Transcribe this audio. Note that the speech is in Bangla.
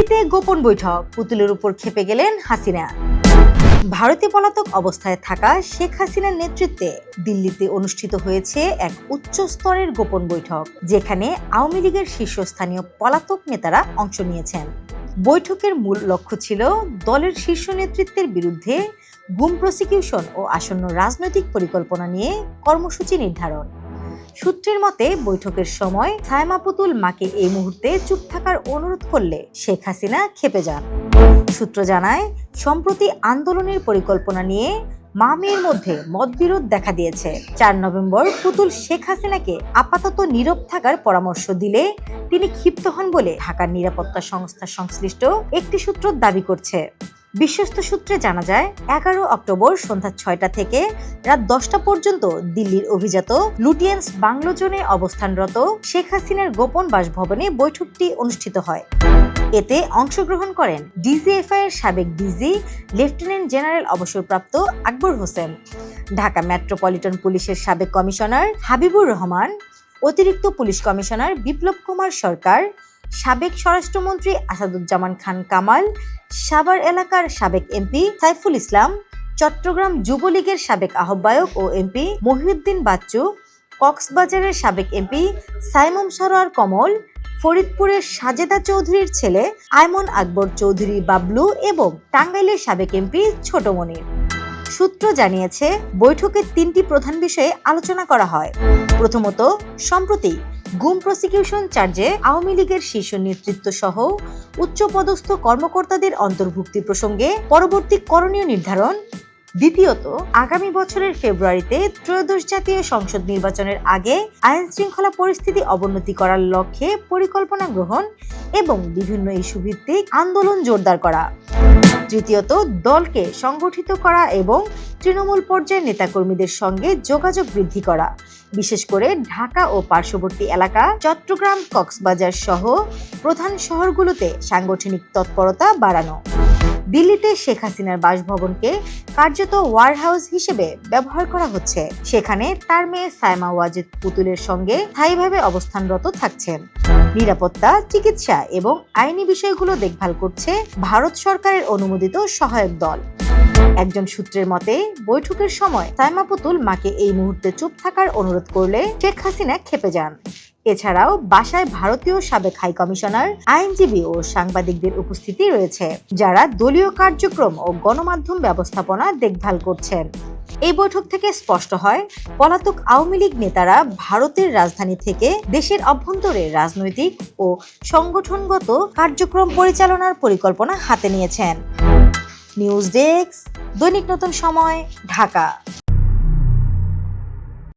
দিল্লিতে গোপন বৈঠক। পুতুলের উপর খেপে গেলেন হাসিনা। ভারতে পলাতক অবস্থায় থাকা শেখ হাসিনার নেতৃত্বে দিল্লিতে অনুষ্ঠিত হয়েছে এক উচ্চ স্তরের গোপন বৈঠক, যেখানে আওয়ামী লীগের শীর্ষস্থানীয় পলাতক নেতারা অংশ নিয়েছেন। বৈঠকের মূল লক্ষ্য ছিল দলের শীর্ষ নেতৃত্বের বিরুদ্ধে গুম প্রসিকিউশন ও আসন্ন রাজনৈতিক পরিকল্পনা নিয়ে কর্মসূচি নির্ধারণ। সূত্রের মতে, বৈঠকের সময় ছায়মা পুতুল মাকে এই মুহূর্তে চুপ থাকার অনুরোধ করলে শেখ হাসিনা খেপে যান। সূত্র জানায়, সম্প্রতি আন্দোলনের পরিকল্পনা নিয়ে মা মেয়ের মধ্যে মতবিরোধ দেখা দিয়েছে। চার নভেম্বর পুতুল শেখ হাসিনাকে আপাতত নীরব থাকার পরামর্শ দিলে তিনি ক্ষিপ্ত হন বলে ঢাকার নিরাপত্তা সংস্থা সংশ্লিষ্ট একটি সূত্র দাবি করছে। বিশ্বস্ত সূত্রে জানা যায়, এগারো অক্টোবর সন্ধ্যা ছয়টা থেকে রাত দশটা পর্যন্ত দিল্লির অভিজাত লুটিয়েন্স বাংলোজনে অবস্থানরত শেখ হাসিনার গোপন বাসভবনে বৈঠকটি অনুষ্ঠিত হয়। এতে অংশগ্রহণ করেন ডিজিএফআই এর সাবেক ডিজি, লেফটেন্যান্ট জেনারেল অবসরপ্রাপ্ত আকবর হোসেন, ঢাকা মেট্রোপলিটন পুলিশের সাবেক কমিশনার হাবিবুর রহমান, অতিরিক্ত পুলিশ কমিশনার বিপ্লব কুমার সরকার সাবেক স্বরাষ্ট্রমন্ত্রী আসাদুজ্জামান খান কামাল, সাভার এলাকার সাবেক এমপি সাইফুল ইসলাম, চট্টগ্রাম যুবলীগের সাবেক আহ্বায়ক ও এমপি মহিউদ্দিন বাচ্চু, কক্সবাজারের সাবেক এমপি সাইমুম সরোয়ার কমল, ফরিদপুরের সাজেদা চৌধুরীর ছেলে আয়মন আকবর চৌধুরী বাবলু এবং টাঙ্গাইলের সাবেক এমপি ছোট মনির সূত্র জানিয়েছে, বৈঠকে তিনটি প্রধান বিষয়ে আলোচনা করা হয়। প্রথমত, সম্প্রতি গুম প্রসিকিউশন চার্জে আওয়ামী লীগের শীর্ষ নেতৃত্ব সহ উচ্চপদস্থ কর্মকর্তাদের অন্তর্ভুক্তি প্রসঙ্গে পরবর্তী করণীয় নির্ধারণ। দ্বিতীয়ত, আগামী বছরের ফেব্রুয়ারিতে ত্রয়োদশ জাতীয় সংসদ নির্বাচনের আগে আইন শৃঙ্খলা পরিস্থিতি অবনতি করার লক্ষ্যে পরিকল্পনা গ্রহণ এবং বিভিন্ন ইস্যু ভিত্তিক আন্দোলন জোরদার করা। তৃতীয়ত দলকে সংগঠিত করা এবং তৃণমূল পর্যায়ের নেতাকর্মীদের সঙ্গে যোগাযোগ বৃদ্ধি করা। বিশেষ করে ঢাকা ও পার্শ্ববর্তী এলাকা, চট্টগ্রাম, কক্সবাজার সহ প্রধান শহরগুলোতে সাংগঠনিক তৎপরতা বাড়ানো। দিল্লিতে শেখ হাসিনার বাসভবনকে কার্যত ওয়ার হাউস হিসেবে ব্যবহার করা হচ্ছে। সেখানে তার মেয়ে সায়মা ওয়াজিদ পুতুলের সঙ্গে স্থায়ীভাবে অবস্থানরত থাকছেন। নিরাপত্তা, চিকিৎসা এবং আইনি বিষয়গুলো দেখভাল করছে ভারত সরকারের অনুমোদিত সহায়ক দল। একজন সূত্রের মতে, বৈঠকের সময় সাইমা পুতুল মাকে এই মুহূর্তে চুপ থাকার অনুরোধ করলে শেখ হাসিনা খেপে যান। এছাড়াও বাসায় ভারতীয় সাবেক হাই কমিশনার, আইনজীবী ও সাংবাদিকদের উপস্থিতি রয়েছে, যারা দলীয় কার্যক্রম ও গণমাধ্যম ব্যবস্থাপনা দেখভাল করছেন। এই বৈঠক থেকে স্পষ্ট হয়, পলাতক আওয়ামী লীগ নেতারা ভারতের রাজধানী থেকে দেশের অভ্যন্তরে রাজনৈতিক ও সংগঠনগত কার্যক্রম পরিচালনার পরিকল্পনা হাতে নিয়েছেন। নিউজ ডেস্ক, দৈনিক নতুন সময়, ঢাকা।